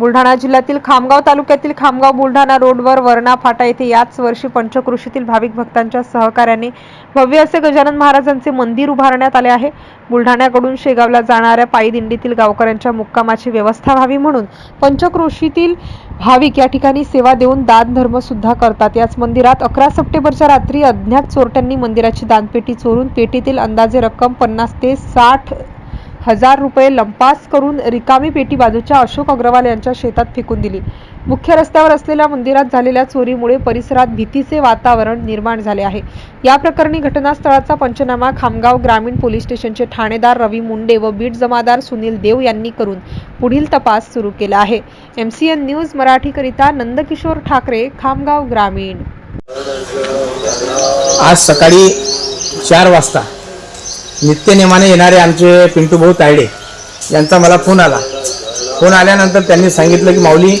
बुलढाणा जिल्ह्यातील खामगाव तालुक्यातील खामगाव बुलढाणा रोडवर वरणा फाटा येथे याच वर्षी पंचकृषीतील भाविक भक्तांच्या सहकार्याने भव्य असे गजानन महाराजांचे मंदिर उभारण्यात आले आहे. बुलढाण्याकडून शेगावला जाणाऱ्या पायी दिंडीतील गावकऱ्यांच्या मुक्कामाची व्यवस्था व्हावी म्हणून पंचक्रोशीतील भाविक या ठिकाणी सेवा देऊन दान धर्म सुद्धा करतात. याच मंदिरात अकरा सप्टेंबरच्या रात्री अज्ञात चोरट्यांनी मंदिराची दानपेटी चोरून पेटीतील अंदाजे रक्कम पन्नास ते साठ हजार रुपये लंपास करून रिकामी पेटी बाजूच्या अशोक अग्रवाल यांच्या शेतात फेकून दिली. मुख्य रस्त्यावर असलेल्या मंदिरात झालेल्या चोरीमुळे परिसरात भीतीचे वातावरण निर्माण झाले आहे. या प्रकरणी घटनास्थळाचा पंचनामा खामगाव ग्रामीण पोलीस स्टेशनचे ठाणेदार रवी मुंडे व बीट जमादार सुनील देव यांनी करून पुढील तपास सुरू केला आहे. एम सी एन न्यूज मराठीकरिता नंदकिशोर ठाकरे खामगाव ग्रामीण. आज सकाळी चार वाजता नित्यनेमाने येणारे आमचे पिंटू भाऊ तायडे यांचा मला फोन आला. फोन आल्यानंतर त्यांनी सांगितलं की माऊली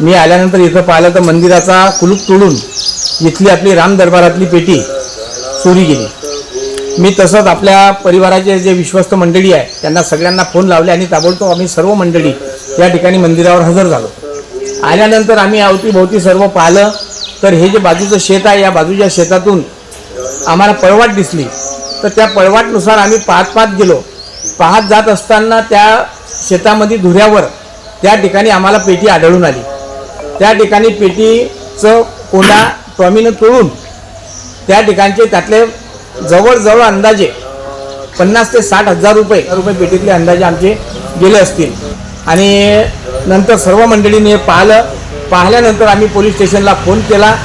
मी आल्यानंतर इथं पाहिलं तर मंदिराचा कुलूप तोडून इथली आपली राम दरबारातली पेटी चोरी गेली. मी तसंच आपल्या परिवाराचे जे विश्वस्त मंडळी आहे त्यांना सगळ्यांना फोन लावले आणि ताबडतोब आम्ही सर्व मंडळी या ठिकाणी मंदिरावर हजर झालो. आल्यानंतर आम्ही अवतीभोवती सर्व पाहिलं. तर हे जे बाजूचं शेत आहे या बाजूच्या शेतातून आम्हाला पळवाट दिसली. तर त्या पळवाटनुसार आम्ही पाहत पाहत गेलो पाहत जात असताना त्या शेतामध्ये धुऱ्यावर त्या ठिकाणी आम्हाला पेटी आढळून आली. त्या ठिकाणी पेटीचं कोंडा टॉमीनं तोडून त्या ठिकाणचे त्यातले जवळजवळ अंदाजे पन्नास ते साठ हजार रुपये रुपये पेटीतले अंदाजे आमचे गेले असतील. आणि नंतर सर्व मंडळींनी पाहिलं. पाहिल्यानंतर आम्ही पोलीस स्टेशनला फोन केला.